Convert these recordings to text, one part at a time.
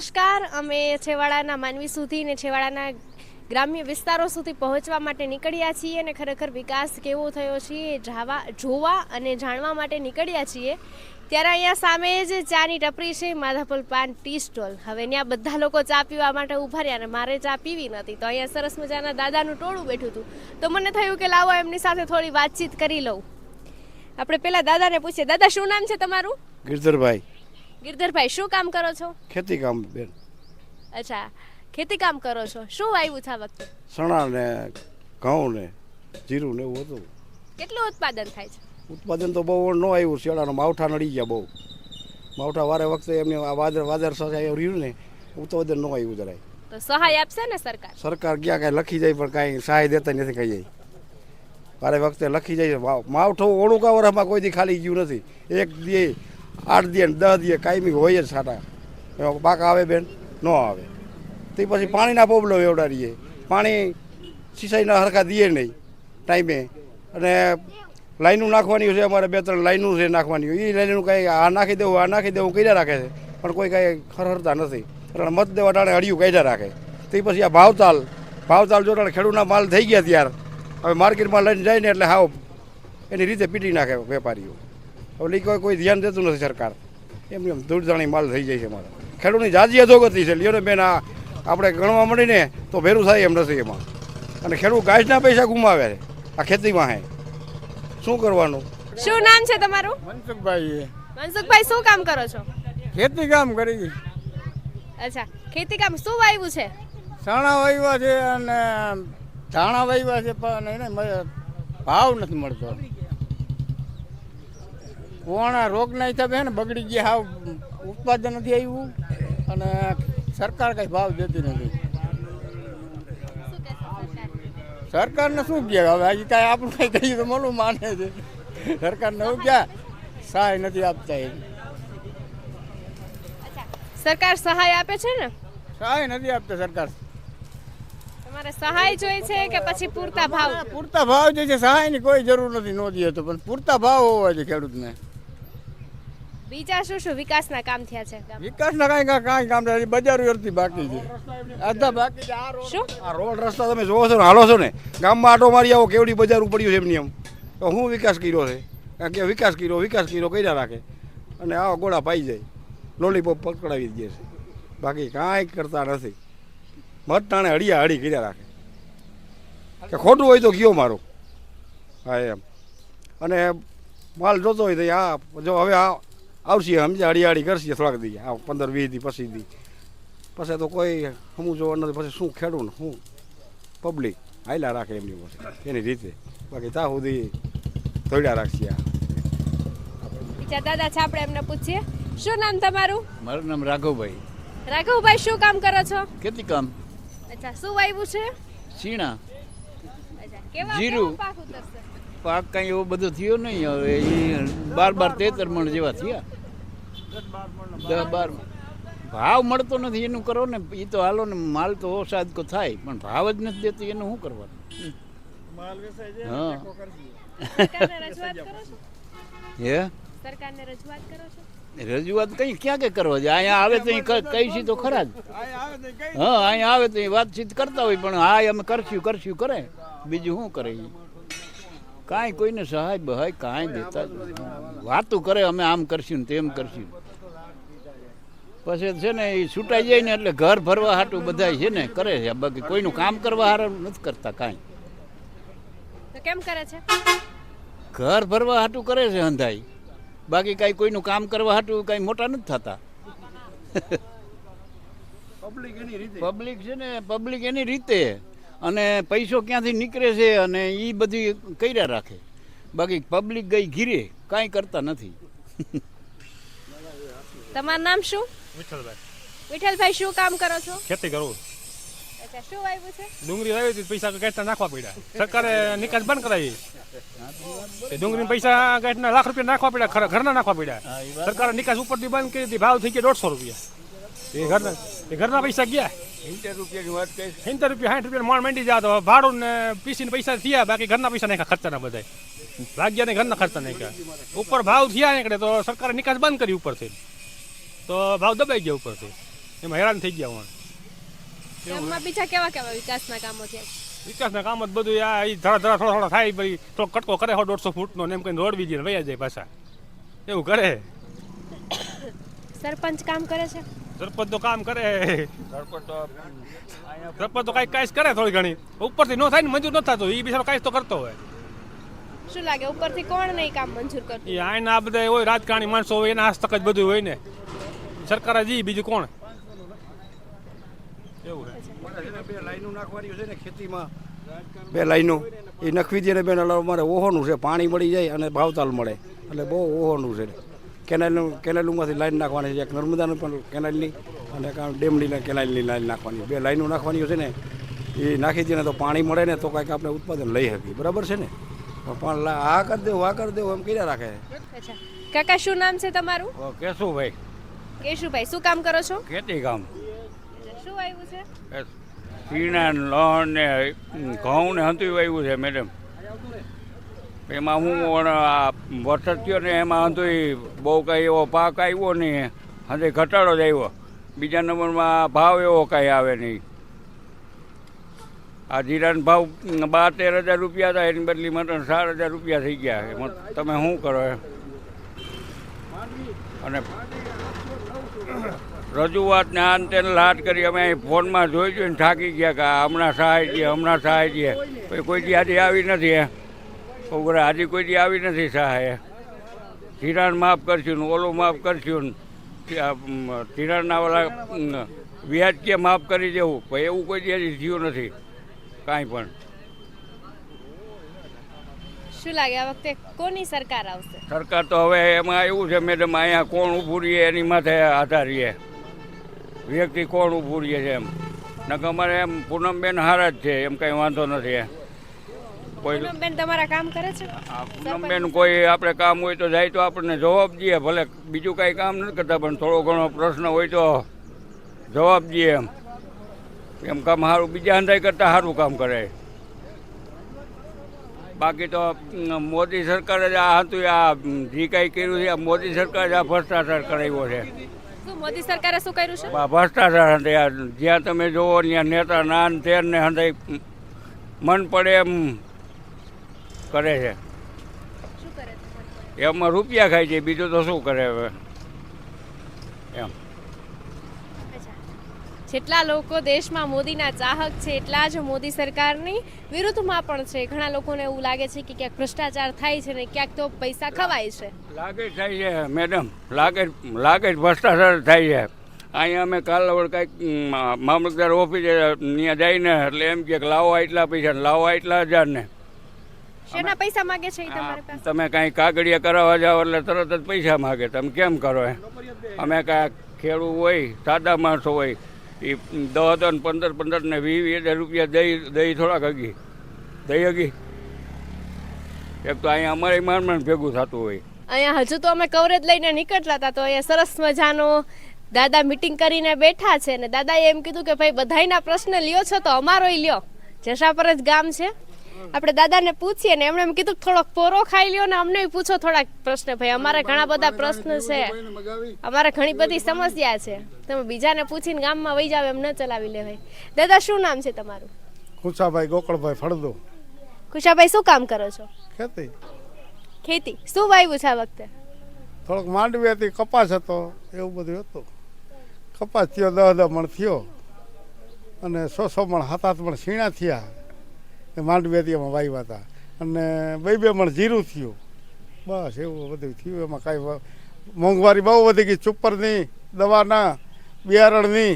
નમસ્કાર. અમે છેવાડાના માનવી સુધી ને છેવાડાના ગ્રામ્ય વિસ્તારો સુધી પહોંચવા માટે નીકળ્યા છીએ અને ખરેખર વિકાસ કેવો થયો છે જાવા, જોવા અને જાણવા માટે નીકળ્યા છીએ. ત્યારે અહીંયા સામે જ ચાની ટપરી છે માધાપુર પાન ટી સ્ટોલ. હવે ત્યાં બધા લોકો ચા પીવા માટે ઊભા રહ્યા અને મારે ચા પીવી નથી. તો અહીંયા સરસ મજાના દાદાનું ટોળું બેઠું હતું. તો મને થયું કે લાવો એમની સાથે થોડી વાતચીત કરી લઉં. આપણે પેલા દાદાને પૂછીએ. દાદા, શું નામ છે તમારું? ગિરધરભાઈ. ગિરધરભાઈ શું કામ કરો છો? ખેતી કામ બેન અચ્છા ખેતી કામ કરો છો. શું વાવ્યું છે આ વખતે? સણા ને ઘઉં ને જીરું ને એવું હતું. કેટલું ઉત્પાદન થાય છે? ઉત્પાદન તો બહુ ન આવ્યું શિયાળાનો માવઠા નડી ગયા બહુ. માવઠા વારે વખતે એમને આ વાદર વાદર સહાય રહ્યું ને ઉત્પાદન ન આવ્યું જરાય. તો સહાય આપશે ને સરકાર? સરકાર ક્યાં કાંઈ લખી જાય પણ કાંઈ સહાય દેતા નથી કઈ જાય વારે વખતે લખી જાય માવઠું વરસમાં કોઈ દી ખાલી ગયું નથી. એક દી આઠ દે દસ દે કાયમી હોય જ સાટા પાક આવે બેન, ન આવે. તે પછી પાણીના પ્રોબ્લેમ એવડા રહીએ પાણી સિંચાઈના હરખા દઈએ નહીં ટાઈમે. અને લાઈનું નાખવાની છે, અમારે બે ત્રણ લાઈનું છે નાખવાની. એ લાઈનનું કાંઈ આ નાખી દેવું, આ નાખી દેવું કર્યા રાખે છે? પણ કોઈ કાંઈ ખરહરતા નથી. એટલે મત દેવા ટાણે હળિયું કાઢ્યા રાખે. તે પછી આ ભાવતાલ ભાવતાલ જો ખેડૂતના માલ થઈ ગયા ત્યાર. હવે માર્કેટમાં લઈને જાય ને એટલે હાવ એની રીતે પીટી નાખે વેપારીઓ. ઈ કોઈ કોઈ ધ્યાન દેતું નથી સરકાર. એમ એમ દૂરજાણી માલ થઈ જાય છે અમારે. ખેડૂતની જાજી અધોગતિ છે. લ્યો ને બેન આ આપણે ગણવા મળીને તો ભેરું થાય એમ નથી એમાં. અને ખેડૂત ગાયના પૈસા ગુમાવે છે. આ ખેતીમાં હે. શું કરવાનું? શું નામ છે તમારું? મનસુખભાઈ મનસુખભાઈ શું કામ કરો છો? ખેતી કામ કરી અચ્છા. ખેતી કામ શું વાવ્યું છે? સાણા વાવ્યા છે અને ધાણા વાવ્યા છે પણ એને ભાવ નથી મળતો. કોણા રોગના હિસાબે ને બગડી ગયા હાવ ઉત્પાદન નથી આવ્યું અને સરકાર કઈ ભાવ દેતી નથી. સરકારને શું કહે હવે હજી કાંઈ આપણું કંઈ કહીએ તો મલું માને છે. સરકારને શું ક્યાં સહાય નથી આપતા એ સરકાર સહાય આપે છે ને? સહાય નથી આપતા સરકાર. તમારે સહાય જોઈએ છે કે પછી પૂરતા ભાવ? પૂરતા ભાવ જોઈએ છે સહાયની કોઈ જરૂર નથી નોંધીએ તો. પણ પૂરતા ભાવ હોવા જોઈએ ખેડૂતને. બીજા શું શું વિકાસના કામ થયા છે? વિકાસના કાંઈ કાંઈ કાંઈ કામ થયા બજારો અડધી બાકી છે. અડધા બાકી છે આ રોડ શું? આ રોડ રસ્તા તમે જોવો છો ને હાલો છો ને ગામમાં આટો મારી આવો કેવડી બજાર ઉપડ્યું છે એમની એમ. તો હું વિકાસ કર્યો છે? કારણ કે વિકાસ કર્યો વિકાસ કર્યો કર્યા રાખે. અને આવા ગોળા પાઈ જાય. લોલીપોપ પકડાવી દે છે બાકી કાંઈ કરતા નથી. મત ટાણે હળિયા હળી કર્યા રાખે. કે ખોટું હોય તો કયો મારો? હા એમ. અને માલ જોતો હોય તો આ જો હવે આ આવશે સમજે હળિયાળી કરશે થોડાક દી. આ પંદર વીસ દી પછી દી. પછી તો કોઈ હું જોવા નથી પછી શું ખેડું ને શું? પબ્લિક હાલ્યા રાખે એમની પાસે. એની રીતે. બાકી ત્યાં સુધી ધોડ્યા રાખશે આ. બીજા દાદા છે આપણે એમને પૂછીએ. શું નામ તમારું? મારું નામ રાઘવભાઈ. રાઘવભાઈ શું કામ કરો છો? ખેતી કામ. અચ્છા શું વાવ્યું છે? શીણા અચ્છા જીરું. પાક ઉતરશે? પાક કાંઈ એવો બધો થયો નહીં હવે. એ બાર બાર તેતર મણ જેવા થયા. દસ બાર ભાવ મળતો નથી એનું કરો ને. એ તો હાલો ને માલ તો ઓસાદકો થાય પણ ભાવ જ નથી દેતો એનું શું કરવાનું? હા. રજૂઆત કરો છો? હે? રજૂઆત કરો છો? રજૂઆત કઈ ક્યાં કે કરવા છે અહીંયા આવે તો કઈ સી તો ખરા જ. હા અહીંયા આવે તો વાતચીત કરતા હોય પણ હા અમે કરશું કરશું કરે. બીજું શું કરે? કાંઈ કોઈને સહાય બહાય કાંઈ દેતા વાતું કરે અમે આમ કરશું ને તેમ કરશું. પછી છે ને એ છૂટાઈ જાય ને એટલે ઘર ભરવા હાટું બધા છે ને કરે છે. બાકી કોઈનું કામ કરવા હારું નથી કરતા કાંઈ. કેમ કરે છે? ઘર ભરવા હાટું કરે છે હંધાઈ. બાકી કાંઈ કોઈનું કામ કરવા હાટું કાંઈ મોટા નથી થતા. પબ્લિક છે ને પબ્લિક એની રીતે. અને પૈસો ક્યાંથી નીકળે છે અને એ બધી કર્યા રાખે. બાકી પબ્લિક ગઈ ઘીરે કાંઈ કરતા નથી. તમારું નામ શું? વિઠ્ઠલભાઈ. વિઠ્ઠલભાઈ શું કામ કરો છો? ખેતી કરું. અચ્છા શું વાવ્યું છે? ડુંગળી વાવી હતી પૈસા ગેટના નાખવા પડ્યા. સરકારે નિકાસ બંધ કરાવી. ડુંગળી પૈસા ગેટના લાખ રૂપિયા નાખવા પડ્યા ખરા- ઘરના નાખવા પડ્યા. સરકારે નિકાસ ઉપરથી બંધ કરી દીધી ભાવ થઈ ગયા દોઢસો રૂપિયા. એ ઘરના એ ઘરના પૈસા ગયા. સિત્તેર રૂપિયાની વાત કહી સિત્તેર રૂપિયા સાઠ રૂપિયા માણ મંડી જાય તો ભાડું ને પીસીને પૈસા થયા બાકી ઘરના પૈસા નાખ્યા ખર્ચાના બધા ભાગ્યા ને ઘરના ખર્ચા નાખ્યા. ઉપર ભાવ થયા નીકળે તો સરકારે નિકાસ બંધ કરી ઉપરથી. તો ભાવ દબાઈ ગયા ઉપરથી. એમાં હેરાન થઈ ગયા હું ગામમાં બીજા કેવા કેવા વિકાસના કામો છે વિકાસના કામ જ બધું આ ધરા ધરા થોડા થોડા થાય પછી થોડો કટકો કરે હો દોઢસો ફૂટનો ને એમ કઈ રોડ બીજી વયા જાય પાછા. એવું કરે. સરપંચ કામ કરે છે? સરપંચ તો કામ કરે. સરપંચ તો કાંઈક કાંઈ કરે થોડી ઘણી. ઉપરથી ન થાય ને મંજૂર ન થતું એ બિચારો કાંઈ તો કરતો હોય. શું લાગે ઉપરથી કોણ નહીં કામ મંજૂર કરતું? એ આયના આ બધા હોય રાજકારણી માણસો હોય એના હસ્તક જ બધું હોય ને. સરકાર જ ઈ, બીજું કોણ? એવું બે લાઈનો નાખવાની છે ને ખેતીમાં. બે લાઈનો. એ નખવી દે ને બેન અમારે ઓહોનું છે પાણી મળી જાય અને ભાવતાલ મળે. એટલે બહુ ઓહોનું છે. કેનાલનું કેનાલમાંથી લાઈન નાખવાની છે. એક નર્મદાનું પણ કેનાલની અને ડેમની કેનાલની લાઈન નાખવાની. બે લાઈનો નાખવાની છે ને. એ નાખી દઈએ તો પાણી મળે ને તો કાંઈક આપણે ઉત્પાદન લઈ શકીએ. બરાબર છે ને? પણ આ કરી દેવું આ કરી દેવું એમ કર્યા રાખે. અચ્છા. કાકા શું નામ છે તમારું? કેશુભાઈ. કેશુભાઈ શું કામ કરો છો? ખેતી કામ શું આવ્યું છે? પીણા લોન ને ઘઉં ને હંતું આવ્યું છે મેડમ. એમાં હું વરસાદ થયો ને એમાં તો બહુ કાંઈ એવો પાક આવ્યો નહીં. હજે ઘટાડો જ આવ્યો. બીજા નંબરમાં ભાવ એવો કાંઈ આવે નહીં. આ જીરાના ભાવ બાર તેર હજાર રૂપિયા હતા, એની બદલી મને ચાર હજાર રૂપિયા થઈ ગયા. એમાં તમે શું કરો અને રજૂઆત ને આન તેને લાટ કરી અમે ફોનમાં જોઈ જોઈને થાકી ગયા કે હમણાં સહાય છે, હમણાં સહાય છે. કોઈ કોઈ આજે આવી નથી ઉગરા આજે કોઈ દી આવી નથી સહાય ધિરાણ માફ કરશું ને ઓલું માફ કરશું ને ધિરાણના ઓલા વ્યાજ કે માફ કરી દેવું. પણ એવું કોઈ દી થયું નથી. કાંઈ પણ. શું લાગે? આ વખતે કોની સરકાર આવશે? સરકાર તો હવે એમાં એવું છે મેડમ અહીંયા કોણ ઊભું રહીએ એની માથે આધાર રહીએ વ્યક્તિ કોણ ઊભું રહીએ છે એમ. નકર અમારે એમ પૂનમબેન હારા જ છે એમ કંઈ વાંધો નથી. કોઈ બેન તમારા કામ કરે છે? પૂનમબેન કોઈ આપણે કામ હોય તો જાય તો આપણને જવાબ દઈએ ભલે બીજું કાંઈ કામ નથી કરતા પણ થોડો ઘણો પ્રશ્ન હોય તો જવાબ દઈએ એમ. એમ કામ સારું બીજા અંધાઈ કરતાં સારું કામ કરે. બાકી તો મોદી સરકારે જ આ હતું આ જે કાંઈ કર્યું છે આ મોદી સરકારે જ આ ભ્રષ્ટાચાર કરાવ્યો છે. મોદી સરકારે શું કર્યું છે? ભ્રષ્ટાચાર હતા જ્યાં તમે જોવો ત્યાં નેતા નાન તેર ને હંધાઈ મન પડે એમ કરે છે. શું કરે છે એમાં રૂપિયા ખાય છે બીજું તો શું કરે હવે? એમ. જેટલા લોકો દેશમાં મોદીના ચાહક છે એટલા જ મોદી સરકારની વિરુદ્ધમાં પણ છે. ઘણા લોકોને એવું લાગે છે કે ક્યાંક ભ્રષ્ટાચાર થાય છે ને ક્યાંક તો પૈસા ખવાય છે. લાગે થાય છે મેડમ. લાગે લાગે ભ્રષ્ટાચાર થાય છે. અહીંયા અમે કાલ વળ કંઈક મામલતદાર ઓફિસે ત્યાં જઈને એટલે એમ કે લાવો આટલા પૈસા લાવો આટલા હજાર ને શેના પૈસા માંગે છે તમારી પાસે? તમે કાંઈ કાગળિયા કરાવવા જાઓ એટલે તરત જ પૈસા માંગે. તમે કેમ કરો એ અમે કાંઈ ખેડૂત હોય સાદા માણસો હોય એ દસ દસ પંદર પંદર ને વીસ વીસ હજાર રૂપિયા દઈ દઈ થોડાક હગી દઈ હગી એક તો અહીંયા અમારે માંડ ભેગું થતું હોય. અહીંયા હજુ તો અમે કવરેજ લઈને નીકળતા હતા તો અહીંયા સરસ મજાનો દાદા મીટિંગ કરીને બેઠા છે ને દાદાએ એમ કીધું કે ભાઈ બધાના પ્રશ્ન લ્યો છો તો અમારોય લ્યો. જશાપર જ ગામ છે. આપણે દાદાને પૂછીએ ને એમણે એમ કીધું થોડોક પોરો ખાઈ લ્યો ને અમને પૂછો થોડાક પ્રશ્ન. ભાઈ અમારે ઘણા બધા પ્રશ્ન છે. અમારે ઘણી બધી સમસ્યા છે. તમે બીજાને પૂછીને ગામમાં વહી જાવ એમ ન ચલાવી લેવાય. દાદા શું નામ છે તમારું? ખુશાભાઈ ગોકળભાઈ ફળદો. ખુશાભાઈ શું કામ કરો છો? ખેતી. ખેતી. શું વાવ્યું છે આ વખતે? થોડોક માંડવી હતી કપાસ હતો એવું બધું હતું. કપાસ થયો દહ દહ મણ થયો. અને સો સો મણ હાથ હાથ મણ સીણા થયા. એ માંડવી હતી એમાં વાવ્યા હતા. અને બે બે મણ જીરું થયું. બસ એવું બધું થયું. એમાં કાંઈ મોંઘવારી બહુ વધી ગઈ. ચુપ્પરની દવાના બિયારણની.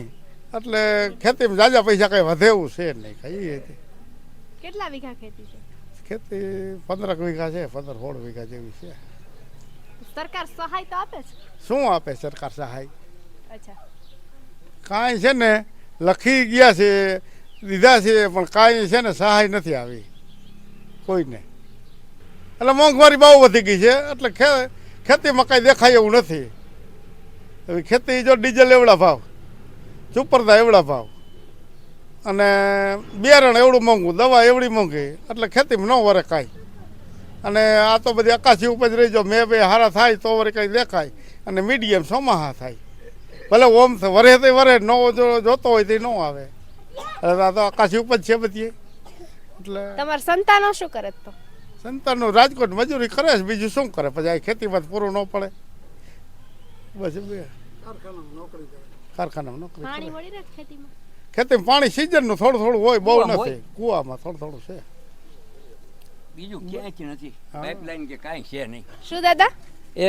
એટલે ખેતીમાં જાજા પૈસા કાંઈ વધે એવું છે નહીં. કઈ હતી. કેટલા વીઘા ખેતી છે? ખેતી પંદરક વીઘા છે પંદર સોળ વીઘા જેવી છે. સરકાર સહાય તો આપે છે? શું આપે સરકાર સહાય? અચ્છા. કાંઈ છે ને લખી ગયા છે દીધા છે પણ કાંઈ છે ને સહાય નથી આવી. કોઈને. એટલે મોંઘવારી બહુ વધી ગઈ છે. એટલે ખે ખેતીમાં કાંઈ દેખાય એવું નથી. ખેતી જો ડીઝલ એવડા ભાવ, સુપરદા એવડા ભાવ. અને બિયારણ એવડું મોંઘું, દવા એવડી મોંઘી, એટલે ખેતીમાં ન વરે કાંઈ. અને આ તો બધી અકાશી ઉપજ રહી. જો મેં બે હારા થાય તો વરે કંઈ દેખાય. અને મીડિયમ સોમાહા થાય. ભલે ઓમ વરે તે વરે, ન જોતો હોય તે ન આવે. આ તો આકાશી ઉપર છે બધી. એટલે તમારા સંતાનો શું કરે તો? સંતાનનું રાજકોટ મજૂરી કરે છે બીજું શું કરે? પછી આ ખેતીમાં પૂરું ન પડે. બસ કારખાનામાં નોકરી પાણી કરે. મળી રહે ખેતીમાં? ખેતીમાં પાણી સિઝનનું થોડું થોડું હોય બહુ નથી. કુવામાં થોડું થોડું છે. બીજું ક્યાંય નથી. પાઇપલાઇન કે કાંઈ છે નહીં. શું દાદા? એ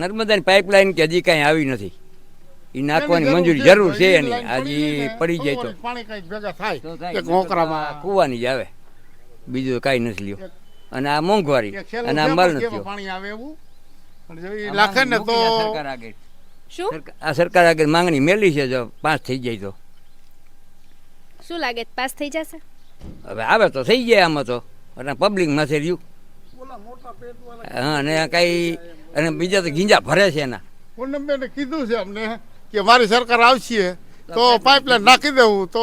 નર્મદાની પાઇપલાઇન કે હજી કાંઈ આવી નથી. એ નાખવાની મંજૂરી જરૂર છે એની. હજી પડી જાય તો. પાણી કઈ ભેગા થાય. કોકરામાં. કૂવાની જ આવે. બીજું કાંઈ નથી લ્યો. અને આ મોંઘવારી અને આ મલ નથી પાણી આવે એવું? પણ આ લાખે ને તો સરકાર આગળ. શું? આ સરકાર આગળ માંગણી મેલી છે જો પાસ થઈ જાય તો. શું લાગે? પાસ થઈ જશે? હવે આવે તો થઈ જાય આમાં તો. અને પબ્લિક માથે રહ્યું. હા અને કાંઈ અને બીજા તો ગીંજા ભરે છે એના. પૂનમબેને કીધું છે અમને. કે મારી સરકાર આવશે તો પાઇપલાઇન નાખી દેવું તો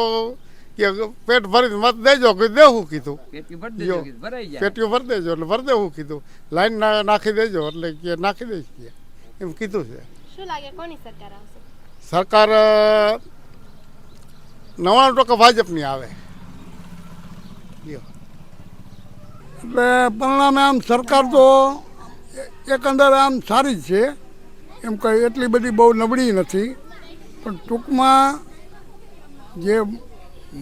કે પેટ ભરીને મત દેજો કે દેવું કીધું. ભરી પેટીઓ ભરી દેજો એટલે ભરી દેવું કીધું. લાઈન નાખી દેજો એટલે કે નાખી દઈશ કે એમ કીધું છે. શું લાગે કોની સરકાર આવશે? સરકાર નવ્વાણું ટકા ભાજપની આવે. એટલે પરિણામે આમ સરકાર તો એકંદરે આમ સારી જ છે. એમ કંઈ એટલી બધી બહુ નબળી નથી, પણ ટૂંકમાં જે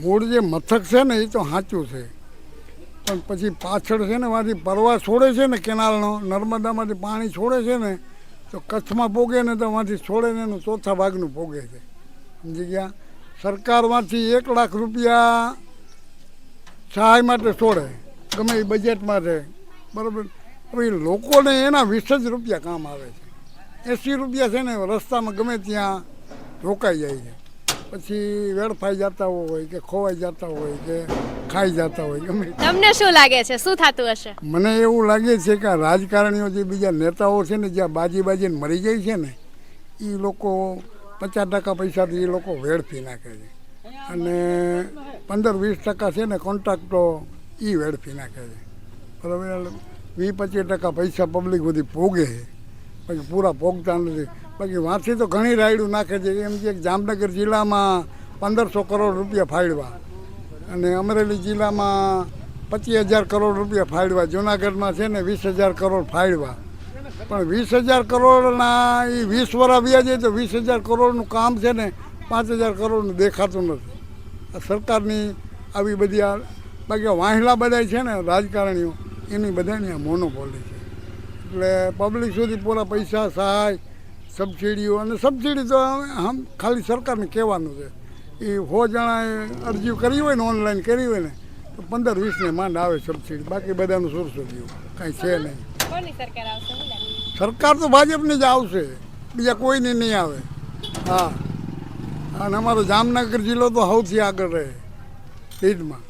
મૂળ જે મથક છે ને એ તો સાચું છે. પણ પછી પાછળ છે ને માંથી પરવા છોડે છે ને કેનાલનો, નર્મદામાંથી પાણી છોડે છે ને, તો કચ્છમાં પોગે ને તો માંથી છોડે ને એનું ચોથા ભાગનું પોગે છે. સમજી ગયા? સરકારમાંથી એક લાખ રૂપિયા સહાય માટે છોડે, ગમે એ બજેટમાં છે બરાબર? હવે લોકોને એના વીસ જ રૂપિયા કામ આવે છે. એંસી રૂપિયા છે ને રસ્તામાં ગમે ત્યાં રોકાઈ જાય છે. પછી વેડફાઈ જતા હોય કે ખોવાઈ જતા હોય કે ખાઈ જતા હોય ગમે તમને શું લાગે છે? શું થતું હશે? મને એવું લાગે છે કે આ રાજકારણીઓ જે બીજા નેતાઓ છે ને જ્યાં બાજી બાજીને મરી જાય છે ને એ લોકો પચાસ ટકા પૈસાથી એ લોકો વેડફી નાખે છે. અને પંદર વીસ ટકા છે ને કોન્ટ્રાક્ટો એ વેડફી નાખે છે. બરાબર? વીસ પચીસ ટકા પૈસા પબ્લિક બધી ભોગે છે. પછી પૂરા ભોગતા નથી. બાકી વાંચી તો ઘણી રાયડું નાખે છે. એમ કે જામનગર જિલ્લામાં પંદરસો કરોડ રૂપિયા ફાળવા અને અમરેલી જિલ્લામાં પચીસ હજાર કરોડ રૂપિયા ફાળવા. જુનાગઢમાં છે ને વીસ હજાર કરોડ ફાળવા. પણ વીસ હજાર કરોડના એ વીસ વર્ષ વ્યાજ તો વીસ હજાર કરોડનું કામ છે ને પાંચ હજાર કરોડનું દેખાતું નથી. આ સરકારની આવી બધી બાકી વાહિલા બધા છે ને રાજકારણીઓ, એની બધાની આ મોનોપોલી એટલે પબ્લિક સુધી પૂરા પૈસા સહાય સબસિડીઓ અને સબસિડી તો આમ ખાલી સરકારને કહેવાનું છે. એ સો જણાએ અરજી કરી હોય ને ઓનલાઈન કરી હોય ને તો પંદર વીસને માંડ આવે સબસિડી બાકી બધાનું સુરસો ગયું કાંઈ છે નહીં. સરકાર તો ભાજપની જ આવશે. બીજા કોઈની નહીં આવે. હા. અને અમારો જામનગર જિલ્લો તો સૌથી આગળ રહે. લીડમાં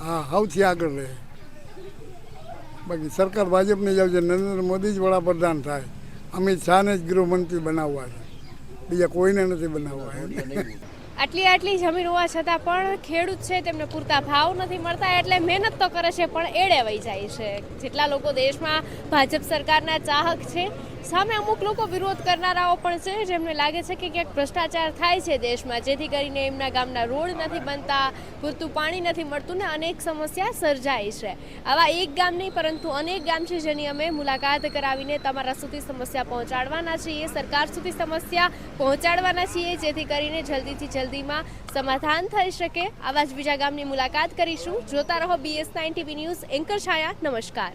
હા સૌથી આગળ રહે. બાકી સરકાર ભાજપની જ આવશે નરેન્દ્ર મોદી જ વડાપ્રધાન થાય. અમિત શાહને જ ગૃહમંત્રી બનાવવા છે. બીજા કોઈને નથી બનાવવા. એમ આટલી આટલી જમીન હોવા છતાં પણ ખેડૂત છે, તેમને પૂરતા ભાવ નથી મળતા, એટલે મહેનત તો કરે છે, પણ એડે વહી જાય છે. જેટલા લોકો દેશમાં ભાજપ સરકારના ચાહક છે, સામે અમુક લોકો વિરોધ કરનારાઓ પણ છે, જેમને લાગે છે કે ક્યાંક ભ્રષ્ટાચાર થાય છે દેશમાં, જેથી કરીને એમના ગામના રોડ નથી બનતા, પૂરતું પાણી નથી મળતું ને અનેક સમસ્યા સર્જાય છે. આવા એક ગામ નહીં, પરંતુ અનેક ગામ છે જેની અમે મુલાકાત કરાવીને તમારા સુધી સમસ્યા પહોંચાડવાના છીએ, સરકાર સુધી સમસ્યા પહોંચાડવાના છીએ, જેથી કરીને જલ્દીથી જલ્દીમાં સમાધાન થઈ શકે. આવા જ બીજા ગામની મુલાકાત કરીશું. જોતા રહો BS nine TV news anchor Chhaya, નમસ્કાર.